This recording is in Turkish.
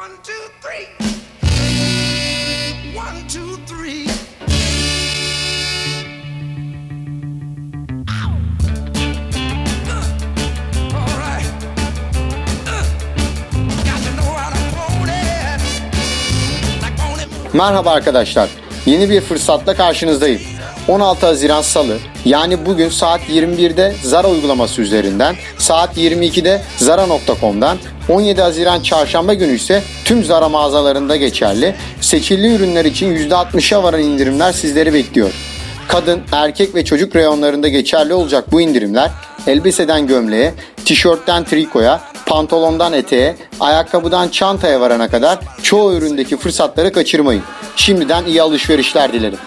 One, two, three. One, two, three. Merhaba arkadaşlar. Yeni bir fırsatla karşınızdayım. 16 Haziran Salı yani bugün saat 21'de Zara uygulaması üzerinden, saat 22'de Zara.com'dan, 17 Haziran Çarşamba günü ise tüm Zara mağazalarında geçerli. Seçili ürünler için %60'a varan indirimler sizleri bekliyor. Kadın, erkek ve çocuk reyonlarında geçerli olacak bu indirimler elbiseden gömleğe, tişörtten trikoya, pantolondan eteğe, ayakkabıdan çantaya varana kadar çoğu üründeki fırsatları kaçırmayın. Şimdiden iyi alışverişler dilerim.